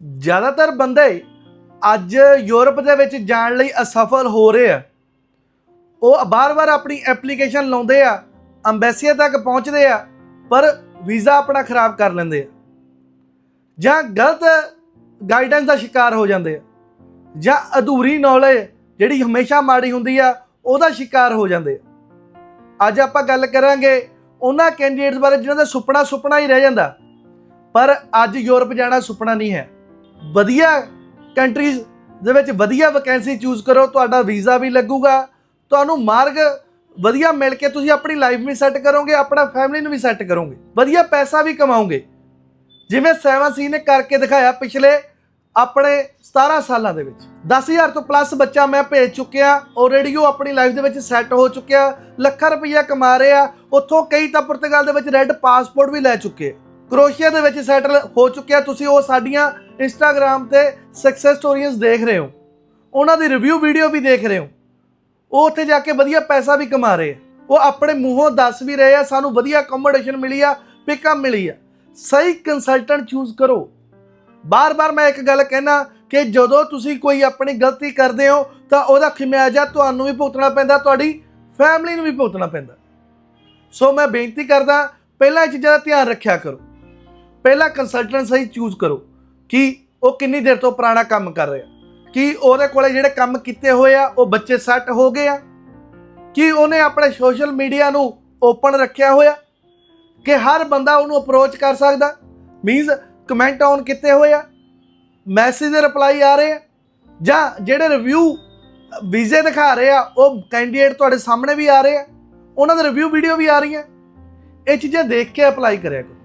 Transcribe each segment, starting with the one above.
ਜ਼ਿਆਦਾਤਰ ਬੰਦੇ ਅੱਜ ਯੂਰਪ ਦੇ ਵਿੱਚ ਜਾਣ ਲਈ ਅਸਫਲ ਹੋ ਰਹੇ ਆ। ਉਹ ਬਾਰ-ਬਾਰ ਆਪਣੀ ਐਪਲੀਕੇਸ਼ਨ ਲਾਉਂਦੇ ਆ ਅੰਬੈਸੀਆ ਤੱਕ ਪਹੁੰਚਦੇ ਆ, ਪਰ ਵੀਜ਼ਾ ਆਪਣਾ ਖਰਾਬ ਕਰ ਲੈਂਦੇ ਆ। ਜਾਂ ਗਲਤ ਗਾਈਡੈਂਸ ਦਾ ਸ਼ਿਕਾਰ ਹੋ ਜਾਂਦੇ ਆ। ਜਾਂ ਅਧੂਰੀ ਨੌਲੇਜ ਜਿਹੜੀ ਹਮੇਸ਼ਾ ਮਾੜੀ ਹੁੰਦੀ ਆ, ਉਹਦਾ ਸ਼ਿਕਾਰ ਹੋ ਜਾਂਦੇ ਆ। ਅੱਜ ਆਪਾਂ ਗੱਲ ਕਰਾਂਗੇ ਉਹਨਾਂ ਕੈਂਡੀਡੇਟਸ ਬਾਰੇ ਜਿਨ੍ਹਾਂ ਦਾ ਸੁਪਨਾ ਸੁਪਨਾ ਹੀ ਰਹਿ ਜਾਂਦਾ। ਪਰ ਅੱਜ ਯੂਰਪ ਜਾਣਾ ਸੁਪਨਾ ਨਹੀਂ ਹੈ। ਵਧੀਆ ਕੰਟਰੀਜ਼ ਦੇ ਵਿੱਚ ਵਧੀਆ ਵੈਕੈਂਸੀ ਚੂਜ਼ ਕਰੋ, ਤੁਹਾਡਾ ਵੀਜ਼ਾ ਵੀ ਲੱਗੂਗਾ, ਤੁਹਾਨੂੰ ਮਾਰਗ ਵਧੀਆ ਮਿਲ ਕੇ ਤੁਸੀਂ ਆਪਣੀ ਲਾਈਫ ਵੀ ਸੈੱਟ ਕਰੋਗੇ, ਆਪਣਾ ਫੈਮਿਲੀ ਨੂੰ ਵੀ ਸੈੱਟ ਕਰੋਗੇ, ਵਧੀਆ ਪੈਸਾ ਵੀ ਕਮਾਓਗੇ। ਜਿਵੇਂ ਸੈਵਨ ਸੀ ਨੇ ਕਰਕੇ ਦਿਖਾਇਆ ਪਿਛਲੇ ਆਪਣੇ 17 ਸਾਲਾਂ ਦੇ ਵਿੱਚ। 10000 ਤੋਂ ਪਲੱਸ ਬੱਚਾ ਮੈਂ ਭੇਜ ਚੁੱਕਿਆ ਆਲਰੇਡੀ ਉਹ ਆਪਣੀ ਲਾਈਫ ਦੇ ਵਿੱਚ ਸੈੱਟ ਹੋ ਚੁੱਕਿਆ, ਲੱਖਾਂ ਰੁਪਈਆ ਕਮਾ ਰਿਹਾ, ਉੱਥੋਂ ਕਈ ਤਾਂ ਪੁਰਤਗਾਲ ਦੇ ਵਿੱਚ ਰੈੱਡ ਪਾਸਪੋਰਟ ਵੀ ਲੈ ਚੁੱਕੇ। ਕਰੋਸ਼ੀਆ ਦੇ ਵਿੱਚ ਸੈਟਲ ਹੋ ਚੁੱਕਿਆ। ਤੁਸੀਂ ਉਹ ਸਾਡੀਆਂ ਇੰਸਟਾਗ੍ਰam ਤੇ ਸਕਸੈਸ ਸਟੋਰੀਜ਼ ਦੇਖ ਰਹੇ ਹੋ। ਉਹਨਾਂ ਦੀ ਰਿਵਿਊ ਵੀਡੀਓ ਵੀ ਦੇਖ ਰਹੇ ਹੋ। ਉਹ ਉੱਥੇ ਜਾ ਕੇ ਵਧੀਆ ਪੈਸਾ ਵੀ ਕਮਾ ਰਹੇ ਆ। ਉਹ ਆਪਣੇ ਮੂੰਹੋਂ ਦੱਸ ਵੀ ਰਹੇ ਆ, ਸਾਨੂੰ ਵਧੀਆ ਅਕੋਮੋਡੇਸ਼ਨ ਮਿਲੀ ਆ ਪਿਕਅਪ ਮਿਲੀ ਆ। ਸਹੀ ਕੰਸਲਟੈਂਟ ਚੂਜ਼ ਕਰੋ। ਬਾਰ-ਬਾਰ ਮੈਂ ਇੱਕ ਗੱਲ ਕਹਿਣਾ ਕਿ ਜਦੋਂ ਤੁਸੀਂ ਕੋਈ ਆਪਣੀ ਗਲਤੀ ਕਰਦੇ ਹੋ, ਤਾਂ ਉਹਦਾ ਖਿਮਿਆਜਾ ਤੁਹਾਨੂੰ ਵੀ ਭੁਗਤਣਾ ਪੈਂਦਾ, ਤੁਹਾਡੀ ਫੈਮਿਲੀ ਨੂੰ ਵੀ ਭੁਗਤਣਾ ਪੈਂਦਾ। ਸੋ ਮੈਂ ਬੇਨਤੀ ਕਰਦਾ, ਪਹਿਲਾਂ ਇਹ ਚੀਜ਼ਾਂ ਦਾ ਧਿਆਨ ਰੱਖਿਆ ਕਰੋ। ਪਹਿਲਾਂ ਕੰਸਲਟੈਂਟ ਸਹੀ ਚੂਜ਼ ਕਰੋ ਕਿ ਉਹ ਕਿੰਨੀ ਦੇਰ ਤੋਂ ਪੁਰਾਣਾ ਕੰਮ ਕਰ ਰਿਹਾ। ਕਿ ਉਹਦੇ ਕੋਲੇ ਜਿਹੜੇ ਕੰਮ ਕੀਤੇ ਹੋਏ ਆ, ਉਹ ਬੱਚੇ ਸੈੱਟ ਹੋ ਗਏ ਆ। ਕਿ ਉਹਨੇ ਆਪਣੇ ਸੋਸ਼ਲ ਮੀਡੀਆ ਨੂੰ ਓਪਨ ਰੱਖਿਆ ਹੋਇਆ। ਕਿ ਹਰ ਬੰਦਾ ਉਹਨੂੰ ਅਪਰੋਚ ਕਰ ਸਕਦਾ। ਮੀਨਸ ਕਮੈਂਟ ਆਨ ਕੀਤੇ ਹੋਏ ਆ। ਮੈਸੇਜ ਦੇ ਰਿਪਲਾਈ ਆ ਰਹੇ ਆ। ਜਾਂ ਜਿਹੜੇ ਰਿਵਿਊ ਵੀਜ਼ੇ ਦਿਖਾ ਰਹੇ ਆ, ਉਹ ਕੈਂਡੀਡੇਟ ਤੁਹਾਡੇ ਸਾਹਮਣੇ ਵੀ ਆ ਰਹੇ ਆ। ਉਹਨਾਂ ਦੇ ਰਿਵਿਊ ਵੀਡੀਓ ਵੀ ਆ ਰਹੀਆਂ। ਇਹ ਚੀਜ਼ਾਂ ਦੇਖ ਕੇ ਅਪਲਾਈ ਕਰਿਆ ਕਰੋ।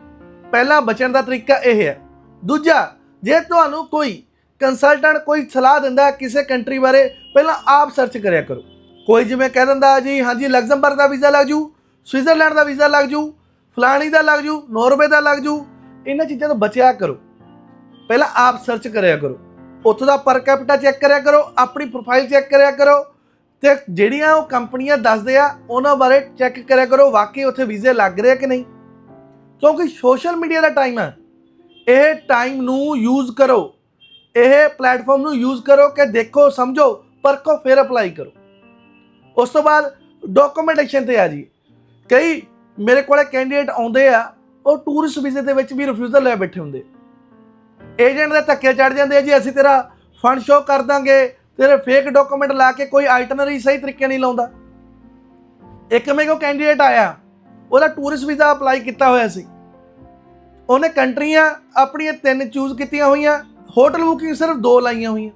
ਪਹਿਲਾ ਬਚਣ ਦਾ ਤਰੀਕਾ ਇਹ ਹੈ। ਦੂਜਾ, ਜੇ ਤੁਹਾਨੂੰ ਕੋਈ ਕੰਸਲਟੈਂਟ ਕੋਈ ਸਲਾਹ ਦਿੰਦਾ ਕਿਸੇ ਕੰਟਰੀ ਬਾਰੇ, ਪਹਿਲਾਂ ਆਪ ਸਰਚ ਕਰਿਆ ਕਰੋ। ਕੋਈ ਜਿਵੇਂ ਕਹਿ ਦਿੰਦਾ ਜੀ, ਹਾਂਜੀ ਲਗਜ਼ਮਬਰਗ ਦਾ ਵੀਜ਼ਾ ਲੱਗ ਜੂ, ਸਵਿਟਜ਼ਰਲੈਂਡ ਦਾ ਵੀਜ਼ਾ ਲੱਗ ਜੂ, ਫਲਾਣੀ ਦਾ ਲੱਗ ਜੂ, ਨਾਰਵੇ ਦਾ ਲੱਗ ਜੂ, ਇਹਨਾਂ ਚੀਜ਼ਾਂ ਤੋਂ ਬਚਿਆ ਕਰੋ। ਪਹਿਲਾਂ ਆਪ ਸਰਚ ਕਰਿਆ ਕਰੋ। ਉੱਥੋਂ ਦਾ ਪਰ ਕੈਪੀਟਾ ਚੈੱਕ ਕਰਿਆ ਕਰੋ, ਆਪਣੀ ਪ੍ਰੋਫਾਈਲ ਚੈੱਕ ਕਰਿਆ ਕਰੋ ਤੇ ਜਿਹੜੀਆਂ ਉਹ ਕੰਪਨੀਆਂ ਦੱਸਦੇ ਆ, ਉਹਨਾਂ ਬਾਰੇ ਚੈੱਕ ਕਰਿਆ ਕਰੋ, ਵਾਕਈ ਉੱਥੇ ਵੀਜ਼ੇ ਲੱਗ ਰਹੇ ਆ ਕਿ ਨਹੀਂ। ਕਿਉਂਕਿ ਸੋਸ਼ਲ ਮੀਡੀਆ ਦਾ ਟਾਈਮ ਹੈ। ਇਹ ਟਾਈਮ ਨੂੰ ਯੂਜ਼ ਕਰੋ। ਇਹ ਪਲੇਟਫਾਰਮ ਨੂੰ ਯੂਜ਼ ਕਰੋ ਕਿ ਦੇਖੋ, ਸਮਝੋ, ਪਰਖੋ, ਫਿਰ ਅਪਲਾਈ ਕਰੋ। ਉਸ ਤੋਂ ਬਾਅਦ ਡਾਕੂਮੈਂਟੇਸ਼ਨ ਤੇ ਆ ਜੀ। ਕਈ ਮੇਰੇ ਕੋਲੇ ਕੈਂਡੀਡੇਟ ਆਉਂਦੇ ਆ, ਉਹ ਟੂਰਿਸਟ ਵੀਜ਼ੇ ਦੇ ਵਿੱਚ ਵੀ ਰਿਫਿਊਜ਼ਲ ਲੈ ਬੈਠੇ ਹੁੰਦੇ। ਏਜੰਟ ਦੇ ਧੱਕੇ ਚੜ ਜਾਂਦੇ ਆ ਜੀ, ਅਸੀਂ ਤੇਰਾ ਫੰਡ ਸ਼ੋ ਕਰ ਦਾਂਗੇ, ਤੇਰੇ ਫੇਕ ਡਾਕੂਮੈਂਟ ਲਾ ਕੇ ਕੋਈ ਆਈਟਨਰੀ ਸਹੀ ਤਰੀਕੇ ਨਹੀਂ ਲਾਉਂਦਾ। ਇੱਕ ਮੇਰੇ ਕੋ ਕੈਂਡੀਡੇਟ ਆਇਆ। ਉਹਦਾ ਟੂਰਿਸਟ ਵੀਜ਼ਾ ਅਪਲਾਈ ਕੀਤਾ ਹੋਇਆ ਸੀ ਉਹਨੇ ਕੰਟਰੀਆਂ ਆਪਣੀਆਂ ਤਿੰਨ ਚੂਜ਼ ਕੀਤੀਆਂ ਹੋਈਆਂ ਹੋਟਲ ਬੁਕਿੰਗ ਸਿਰਫ ਦੋ ਲਾਈਆਂ ਹੋਈਆਂ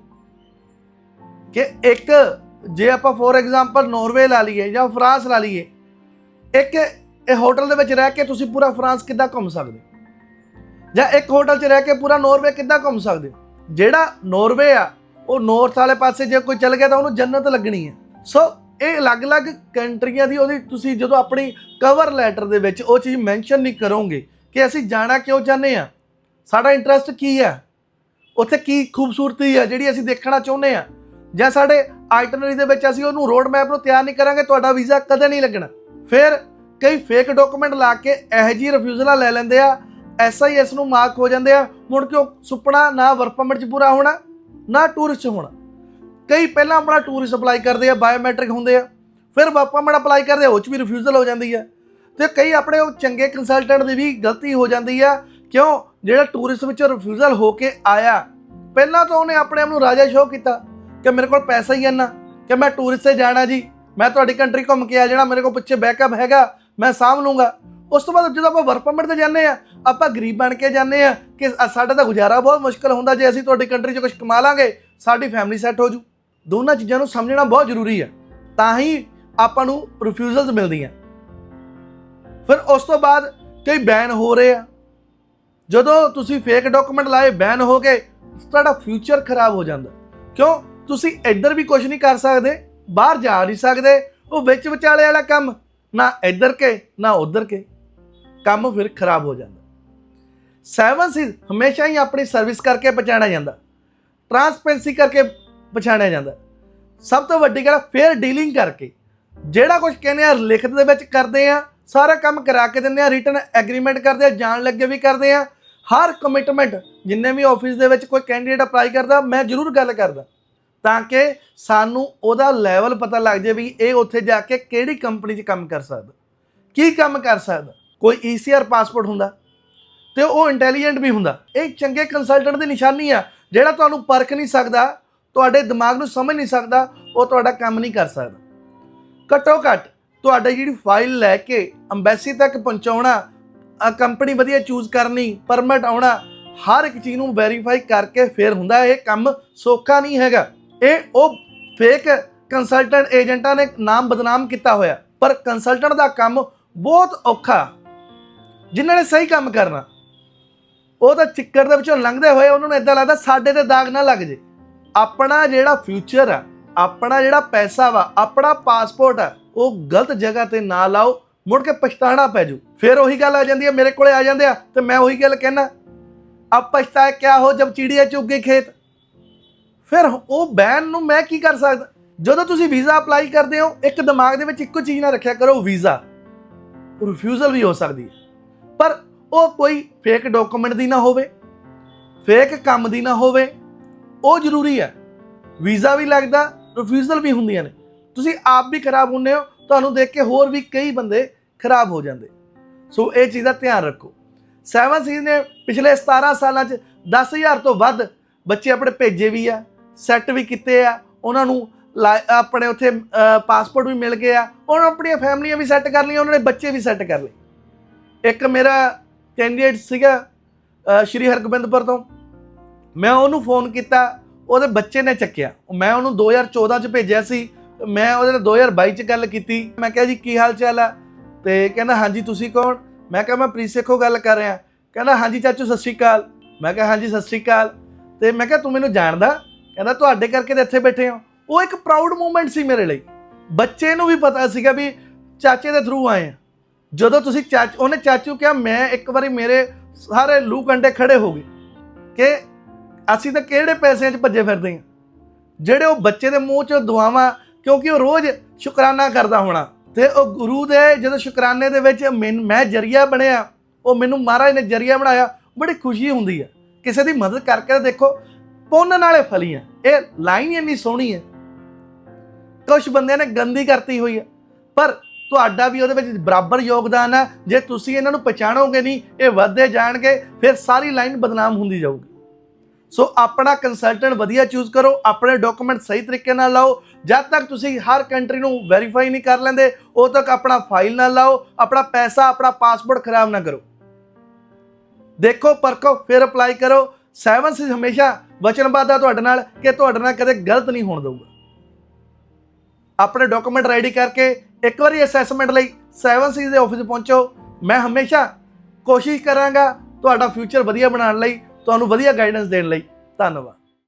ਕਿ ਇੱਕ ਜੇ ਆਪਾਂ ਫੋਰ ਐਗਜ਼ਾਮਪਲ ਨਾਰਵੇ ਲਾ ਲਈਏ ਜਾਂ ਫਰਾਂਸ ਲਾ ਲਈਏ, ਇੱਕ ਇਹ ਹੋਟਲ ਦੇ ਵਿੱਚ ਰਹਿ ਕੇ ਤੁਸੀਂ ਪੂਰਾ ਫਰਾਂਸ ਕਿੱਦਾਂ ਘੁੰਮ ਸਕਦੇ ਹੋ? ਜਾਂ ਇੱਕ ਹੋਟਲ 'ਚ ਰਹਿ ਕੇ ਪੂਰਾ ਨਾਰਵੇ ਕਿੱਦਾਂ ਘੁੰਮ ਸਕਦੇ ਹੋ? ਜਿਹੜਾ ਨਾਰਵੇ ਆ, ਉਹ ਨਾਰਥ ਵਾਲੇ ਪਾਸੇ ਜੇ ਕੋਈ ਚੱਲ ਗਿਆ ਤਾਂ ਉਹਨੂੰ ਜੰਨਤ ਲੱਗਣੀ ਹੈ ਸੋ ਇਹ ਅਲੱਗ-ਅਲੱਗ ਕੰਟਰੀਆਂ ਦੀ ਉਹਦੀ ਤੁਸੀਂ ਜਦੋਂ ਆਪਣੀ ਕਵਰ ਲੈਟਰ ਦੇ ਵਿੱਚ ਉਹ ਚੀਜ਼ ਮੈਂਸ਼ਨ ਨਹੀਂ ਕਰੋਗੇ ਕਿ ਅਸੀਂ ਜਾਣਾ ਕਿਉਂ ਚਾਹੁੰਦੇ ਆ ਸਾਡਾ ਇੰਟਰਸਟ ਕੀ ਆ ਉੱਥੇ ਕੀ ਖੂਬਸੂਰਤੀ ਆ ਜਿਹੜੀ ਅਸੀਂ ਦੇਖਣਾ ਚਾਹੁੰਦੇ ਆ ਜਾਂ ਸਾਡੇ ਆਈਟਨਰੀ ਦੇ ਵਿੱਚ ਅਸੀਂ ਉਹਨੂੰ ਰੋਡ ਮੈਪ ਨੂੰ ਤਿਆਰ ਨਹੀਂ ਕਰਾਂਗੇ, ਤੁਹਾਡਾ ਵੀਜ਼ਾ ਕਦੇ ਨਹੀਂ ਲੱਗਣਾ। ਫਿਰ ਕਈ ਫੇਕ ਡਾਕੂਮੈਂਟ ਲਾ ਕੇ ਇਹੋ ਜਿਹੀ ਰਿਫਿਊਜ਼ਲਾਂ ਲੈ ਲੈਂਦੇ ਆ ਐਸਆਈਐਸ ਨੂੰ ਮਾਰਕ ਹੋ ਜਾਂਦੇ ਆ, ਮੁੜ ਕੇ ਉਹ ਸੁਪਨਾ ਨਾ ਵਰਕ ਪਰਮਿਟ 'ਚ ਪੂਰਾ ਹੋਣਾ, ਨਾ ਟੂਰਿਸਟ 'ਚ ਹੋਣਾ। ਕਈ ਪਹਿਲਾਂ ਆਪਣਾ ਟੂਰਿਸਟ ਅਪਲਾਈ ਕਰਦੇ ਆ ਬਾਇਓਮੈਟ੍ਰਿਕ ਹੁੰਦੇ ਆ, ਫਿਰ ਵਰਕ ਪਰਮਿਟ ਅਪਲਾਈ ਕਰਦੇ ਆ, ਉਹ 'ਚ ਵੀ ਰਿਫਿਊਜ਼ਲ ਹੋ ਜਾਂਦੀ ਆ। ਤੇ ਕਈ ਆਪਣੇ ਉਹ ਚੰਗੇ ਕੰਸਲਟੈਂਟ ਦੀ ਵੀ ਗਲਤੀ ਹੋ ਜਾਂਦੀ ਆ, ਕਿਉਂ? ਜਿਹੜਾ ਟੂਰਿਸਟ ਵਿੱਚੋਂ ਰਿਫਿਊਜ਼ਲ ਹੋ ਕੇ ਆਇਆ, ਪਹਿਲਾਂ ਤਾਂ ਉਹਨੇ ਆਪਣੇ ਆਪ ਨੂੰ ਰਾਜਾ ਸ਼ੋਅ ਕੀਤਾ ਕਿ ਮੇਰੇ ਕੋਲ ਪੈਸਾ ਹੀ ਇੰਨਾ ਕਿ ਮੈਂ ਟੂਰਿਸਟ ਤੇ ਜਾਣਾ ਜੀ, ਮੈਂ ਤੁਹਾਡੀ ਕੰਟਰੀ ਘੁੰਮ ਕੇ ਆ ਜਿਹੜਾ ਮੇਰੇ ਕੋਲ ਪਿੱਛੇ ਬੈਕਅਪ ਹੈਗਾ, ਮੈਂ ਸਾਂਭ ਲੂੰਗਾ। ਉਸ ਤੋਂ ਬਾਅਦ ਜਦੋਂ ਆਪਾਂ ਵਰਕ ਪਰਮਿਟ ਤੇ ਜਾਂਦੇ ਆ, ਆਪਾਂ ਗਰੀਬ ਬਣ ਕੇ ਜਾਂਦੇ ਆ ਕਿ ਸਾਡਾ ਤਾਂ ਗੁਜ਼ਾਰਾ ਬਹੁਤ ਮੁਸ਼ਕਲ ਹੁੰਦਾ, ਜੇ ਅਸੀਂ ਤੁਹਾਡੀ ਕੰਟਰੀ 'ਚ ਕੁਝ ਕਮਾ ਲਾਂਗੇ, ਸਾਡੀ ਫੈਮਿਲੀ ਸੈੱਟ ਹੋ ਜੂ। ਦੋਨਾਂ ਚੀਜ਼ਾਂ ਨੂੰ ਸਮਝਣਾ ਬਹੁਤ ਜ਼ਰੂਰੀ ਹੈ, ਤਾਂ ਹੀ ਆਪਾਂ ਨੂੰ ਰਿਫਿਊਜ਼ਲਸ ਮਿਲਦੀਆਂ। ਫਿਰ ਉਸ ਤੋਂ ਬਾਅਦ ਕਈ ਬੈਨ ਹੋ ਰਹੇ ਆ। ਜਦੋਂ ਤੁਸੀਂ ਫੇਕ ਡਾਕੂਮੈਂਟ ਲਾਏ ਬੈਨ ਹੋ ਕੇ ਤੁਹਾਡਾ ਫਿਊਚਰ ਖਰਾਬ ਹੋ ਜਾਂਦਾ। ਕਿਉਂ? ਤੁਸੀਂ ਇੱਧਰ ਵੀ ਕੁਝ ਨਹੀਂ ਕਰ ਸਕਦੇ, ਬਾਹਰ ਜਾ ਨਹੀਂ ਸਕਦੇ। ਉਹ ਵਿੱਚ ਵਿਚਾਲੇ ਵਾਲਾ ਕੰਮ, ਨਾ ਇੱਧਰ ਕੇ, ਨਾ ਉੱਧਰ ਕੇ। ਕੰਮ ਫਿਰ ਖਰਾਬ ਹੋ ਜਾਂਦਾ। ਸੈਵਨ ਸੀ ਹਮੇਸ਼ਾ ਹੀ ਆਪਣੀ ਸਰਵਿਸ ਕਰਕੇ ਪਛਾਣਿਆ ਜਾਂਦਾ। ਟਰਾਂਸਪੇਰੈਂਸੀ ਕਰਕੇ ਪਛਾਣਿਆ ਜਾਂਦਾ। ਸਭ ਤੋਂ ਵੱਡੀ ਗੱਲ ਫੇਅਰ ਡੀਲਿੰਗ ਕਰਕੇ। ਜਿਹੜਾ ਕੁਝ ਕਹਿੰਦੇ ਆ, ਲਿਖਤ ਦੇ ਵਿੱਚ ਕਰਦੇ ਆ, ਸਾਰਾ ਕੰਮ ਕਰਾ ਕੇ ਦਿੰਦੇ ਆ ਰਿਟਨ ਐਗਰੀਮੈਂਟ ਕਰਦੇ ਆ, ਜਾਣ ਲੱਗੇ ਵੀ ਕਰਦੇ ਆ। ਹਰ ਕਮਿਟਮੈਂਟ ਜਿੰਨੇ ਵੀ ਆਫਿਸ ਦੇ ਵਿੱਚ ਕੋਈ ਕੈਂਡੀਡੇਟ ਅਪਲਾਈ ਕਰਦਾ, ਮੈਂ ਜ਼ਰੂਰ ਗੱਲ ਕਰਦਾ। ਤਾਂ ਕਿ ਸਾਨੂੰ ਉਹਦਾ ਲੈਵਲ ਪਤਾ ਲੱਗ ਜਾਵੇ ਵੀ ਇਹ ਉੱਥੇ ਜਾ ਕੇ ਕਿਹੜੀ ਕੰਪਨੀ 'ਚ ਕੰਮ ਕਰ ਸਕਦਾ। ਕੀ ਕੰਮ ਕਰ ਸਕਦਾ? ਕੋਈ ECR ਪਾਸਪੋਰਟ ਹੁੰਦਾ ਤੇ ਉਹ ਇੰਟੈਲੀਜੈਂਟ ਵੀ ਹੁੰਦਾ। ਇਹ ਚੰਗੇ ਕੰਸਲਟੈਂਟ ਦੀ ਨਿਸ਼ਾਨੀ ਆ, ਜਿਹੜਾ ਤੁਹਾਨੂੰ ਪਰਖ ਨਹੀਂ ਸਕਦਾ ਤੁਹਾਡੇ ਦਿਮਾਗ ਨੂੰ ਸਮਝ ਨਹੀਂ ਸਕਦਾ, ਉਹ ਤੁਹਾਡਾ ਕੰਮ ਨਹੀਂ ਕਰ ਸਕਦਾ। ਘੱਟੋ ਘੱਟ ਤੁਹਾਡੀ ਜਿਹੜੀ ਫਾਈਲ ਲੈ ਕੇ ਅੰਬੈਸੀ ਤੱਕ ਪਹੁੰਚਾਉਣਾ ਕੰਪਨੀ ਵਧੀਆ ਚੂਜ਼ ਕਰਨੀ ਪਰਮਿਟ ਆਉਣਾ, ਹਰ ਇੱਕ ਚੀਜ਼ ਨੂੰ ਵੈਰੀਫਾਈ ਕਰਕੇ ਫਿਰ ਹੁੰਦਾ ਇਹ ਕੰਮ ਸੌਖਾ ਨਹੀਂ ਹੈਗਾ। ਇਹ ਉਹ ਫੇਕ ਕੰਸਲਟੈਂਟ ਏਜੰਟਾਂ ਨੇ ਨਾਮ ਬਦਨਾਮ ਕੀਤਾ ਹੋਇਆ। ਪਰ ਕੰਸਲਟੈਂਟ ਦਾ ਕੰਮ ਬਹੁਤ ਔਖਾ, ਜਿਨ੍ਹਾਂ ਨੇ ਸਹੀ ਕੰਮ ਕਰਨਾ। ਉਹ ਤਾਂ ਚਿੱਕਰ ਦੇ ਵਿੱਚੋਂ ਲੰਘਦੇ ਹੋਏ ਉਹਨਾਂ ਨੂੰ ਇਦਾਂ ਲੱਗਦਾ ਸਾਡੇ ਤੇ ਦਾਗ ਨਾ ਲੱਗ ਜੇ। ਆਪਣਾ ਜਿਹੜਾ ਫਿਊਚਰ ਆ, ਆਪਣਾ ਜਿਹੜਾ ਪੈਸਾ ਵਾ, ਆਪਣਾ ਪਾਸਪੋਰਟ ਆ, ਉਹ ਗਲਤ ਜਗ੍ਹਾ ਤੇ ਨਾ ਲਾਓ, ਮੁੜ ਕੇ ਪਛਤਾਣਾ ਪੈ ਜੂ ਫਿਰ ਉਹੀ ਗੱਲ ਆ ਜਾਂਦੀ ਹੈ ਮੇਰੇ ਕੋਲੇ ਆ ਜਾਂਦੇ ਆ, ਤੇ ਮੈਂ ਉਹੀ ਗੱਲ ਕਹਿਣਾ ਅਬ ਪਛਤਾਏ ਕਿਆ ਹੋ ਜਬ ਚਿੜੀਆ ਚੁੱਗ ਗਈ ਖੇਤ? ਫਿਰ ਉਹ ਬੈਨ ਨੂੰ ਮੈਂ ਕੀ ਕਰ ਸਕਦਾ? ਜਦੋਂ ਤੁਸੀਂ ਵੀਜ਼ਾ ਅਪਲਾਈ ਕਰਦੇ ਹੋ, ਇੱਕ ਦਿਮਾਗ ਦੇ ਵਿੱਚ ਇੱਕੋ ਚੀਜ਼ ਨਾ ਰੱਖਿਆ ਕਰੋ, ਵੀਜ਼ਾ। ਰਿਫਿਊਜ਼ਲ ਵੀ ਹੋ ਸਕਦੀ ਹੈ। ਪਰ ਉਹ ਕੋਈ ਫੇਕ ਡਾਕੂਮੈਂਟ ਦੀ ਨਾ ਹੋਵੇ ਫੇਕ ਕੰਮ ਦੀ ਨਾ ਹੋਵੇ ਉਹ ਜ਼ਰੂਰੀ ਹੈ। ਵੀਜ਼ਾ ਵੀ ਲੱਗਦਾ, ਰਿਫਿਊਜ਼ਲ ਵੀ ਹੁੰਦੀਆਂ ਨੇ। ਤੁਸੀਂ ਆਪ ਵੀ ਖਰਾਬ ਹੁੰਦੇ ਹੋ, ਤੁਹਾਨੂੰ ਦੇਖ ਕੇ ਹੋਰ ਵੀ ਕਈ ਬੰਦੇ ਖਰਾਬ ਹੋ ਜਾਂਦੇ। ਸੋ ਇਹ ਚੀਜ਼ ਦਾ ਧਿਆਨ ਰੱਖੋ। ਸੈਵਨ ਸੀਜ਼ ਨੇ ਪਿਛਲੇ 17 ਸਾਲਾਂ 'ਚ 10000 ਤੋਂ ਵੱਧ ਬੱਚੇ ਆਪਣੇ ਭੇਜੇ ਵੀ ਆ, ਸੈੱਟ ਵੀ ਕੀਤੇ ਆ, ਉਹਨਾਂ ਨੂੰ ਲਾ- ਆਪਣੇ ਉੱਥੇ ਪਾਸਪੋਰਟ ਵੀ ਮਿਲ ਗਏ ਆ, ਉਹਨਾਂ ਆਪਣੀਆਂ ਫੈਮਲੀਆਂ ਵੀ ਸੈੱਟ ਕਰ ਲਈਆਂ, ਉਹਨਾਂ ਨੇ ਬੱਚੇ ਵੀ ਸੈੱਟ ਕਰ ਲਏ। ਇੱਕ ਮੇਰਾ ਕੈਂਡੀਡੇਟ ਸੀਗਾ ਸ਼੍ਰੀ ਹਰਗੋਬਿੰਦਪੁਰ ਤੋਂ। ਮੈਂ ਉਹਨੂੰ ਫੋਨ ਕੀਤਾ, ਉਹਦੇ ਬੱਚੇ ਨੇ ਚੱਕਿਆ। ਮੈਂ ਉਹਨੂੰ 2014 ਚ ਭੇਜਿਆ ਸੀ, ਮੈਂ ਉਹਦੇ ਨਾਲ 2022 ਚ ਗੱਲ ਕੀਤੀ। ਮੈਂ ਕਿਹਾ ਜੀ, ਕੀ ਹਾਲ ਚਾਲ ਆ? ਤੇ ਕਹਿੰਦਾ, ਹਾਂਜੀ, ਤੁਸੀਂ ਕੌਣ? ਮੈਂ ਕਿਹਾ, ਮੈਂ ਪ੍ਰੀਤ ਸੇਖੋ ਗੱਲ ਕਰ ਰਿਹਾ। ਕਹਿੰਦਾ, ਹਾਂਜੀ ਚਾਚੂ, ਸਤਿ ਸ਼੍ਰੀ ਅਕਾਲ। ਮੈਂ ਕਿਹਾ, ਹਾਂਜੀ, ਸਤਿ ਸ਼੍ਰੀ ਅਕਾਲ। ਤੇ ਮੈਂ ਕਿਹਾ, ਤੂੰ ਮੈਨੂੰ ਜਾਣਦਾ? ਕਹਿੰਦਾ, ਤੁਹਾਡੇ ਕਰਕੇ ਤਾਂ ਇੱਥੇ ਬੈਠੇ ਹੋ। ਉਹ ਇੱਕ ਪ੍ਰਾਊਡ ਮੂਮੈਂਟ ਸੀ ਮੇਰੇ ਲਈ। ਬੱਚੇ ਨੂੰ ਵੀ ਪਤਾ ਸੀਗਾ ਵੀ ਚਾਚੇ ਦੇ ਥਰੂ ਆਏ ਆ। ਜਦੋਂ ਤੁਸੀਂ ਚਾਚ, ਉਹਨੇ ਚਾਚੂ ਕਿਹਾ, ਮੈਂ ਇੱਕ ਵਾਰੀ ਮੇਰੇ ਸਾਰੇ ਲੂ ਕੰਡੇ ਖੜੇ ਹੋ ਗਏ। ਕਿ ਅਸੀਂ ਤਾਂ ਕਿਹੜੇ ਪੈਸਿਆਂ 'ਚ ਭੱਜੇ ਫਿਰਦੇ ਹਾਂ? ਜਿਹੜੇ ਉਹ ਬੱਚੇ ਦੇ ਮੂੰਹ 'ਚ ਦੁਆਵਾਂ, ਕਿਉਂਕਿ ਉਹ ਰੋਜ਼ ਸ਼ੁਕਰਾਨਾ ਕਰਦਾ ਹੋਣਾ। ਤੇ ਉਹ ਗੁਰੂ ਦੇ ਜਦੋਂ ਸ਼ੁਕਰਾਨੇ ਦੇ ਵਿੱਚ ਮੈਨ- ਮੈਂ ਜਰੀਆ ਬਣਿਆ, ਉਹ ਮੈਨੂੰ ਮਹਾਰਾਜ ਨੇ ਜਰੀਆ ਬਣਾਇਆ, ਬੜੀ ਖੁਸ਼ੀ ਹੁੰਦੀ ਹੈ। ਕਿਸੇ ਦੀ ਮਦਦ ਕਰਕੇ ਤਾਂ ਦੇਖੋ, ਪੁੰਨ ਨਾਲੇ ਫਲੀਆਂ ਇਹ ਲਾਈਨ ਇੰਨੀ ਸੋਹਣੀ ਹੈ। ਕੁਝ ਬੰਦਿਆਂ ਨੇ ਗੰਦੀ ਕਰਤੀ ਹੋਈ ਹੈ। ਪਰ ਤੁਹਾਡਾ ਵੀ ਉਹਦੇ ਵਿੱਚ ਬਰਾਬਰ ਯੋਗਦਾਨ ਹੈ। ਜੇ ਤੁਸੀਂ ਇਹਨਾਂ ਨੂੰ ਪਛਾਣੋਗੇ ਨਹੀਂ, ਇਹ ਵੱਧਦੇ ਜਾਣਗੇ, ਫਿਰ ਸਾਰੀ ਲਾਈਨ ਬਦਨਾਮ ਹੁੰਦੀ ਜਾਊਗੀ। ਸੋ ਆਪਣਾ ਕੰਸਲਟੈਂਟ ਵਧੀਆ ਚੂਜ਼ ਕਰੋ, ਆਪਣੇ ਡਾਕੂਮੈਂਟ ਸਹੀ ਤਰੀਕੇ ਨਾਲ ਲਾਓ, ਜਦ ਤੱਕ ਤੁਸੀਂ ਹਰ ਕੰਟਰੀ ਨੂੰ ਵੈਰੀਫਾਈ ਨਹੀਂ ਕਰ ਲੈਂਦੇ, ਉਦੋਂ ਤੱਕ ਆਪਣਾ ਫਾਈਲ ਨਾ ਲਾਓ, ਆਪਣਾ ਪੈਸਾ, ਆਪਣਾ ਪਾਸਪੋਰਟ ਖਰਾਬ ਨਾ ਕਰੋ। ਦੇਖੋ, ਪਰਖੋ, ਫਿਰ ਅਪਲਾਈ ਕਰੋ। ਸੈਵਨ ਸੀ ਹਮੇਸ਼ਾ ਵਚਨਬੱਧ ਆ ਤੁਹਾਡੇ ਨਾਲ ਕਿ ਤੁਹਾਡੇ ਨਾਲ ਕਦੇ ਗਲਤ ਨਹੀਂ ਹੋਣ ਦਊਗਾ। ਆਪਣੇ ਡਾਕੂਮੈਂਟ ਰੈਡੀ ਕਰਕੇ ਇੱਕ ਵਾਰੀ ਅਸੈਸਮੈਂਟ ਲਈ ਸੈਵਨ ਸੀ ਦੇ ਆਫਿਸ ਪਹੁੰਚੋ। ਮੈਂ ਹਮੇਸ਼ਾ ਕੋਸ਼ਿਸ਼ ਕਰਾਂਗਾ ਤੁਹਾਡਾ ਫਿਊਚਰ ਵਧੀਆ ਬਣਾਉਣ ਲਈ। ਤੁਹਾਨੂੰ ਵਧੀਆ ਗਾਈਡੈਂਸ ਦੇਣ ਲਈ ਧੰਨਵਾਦ।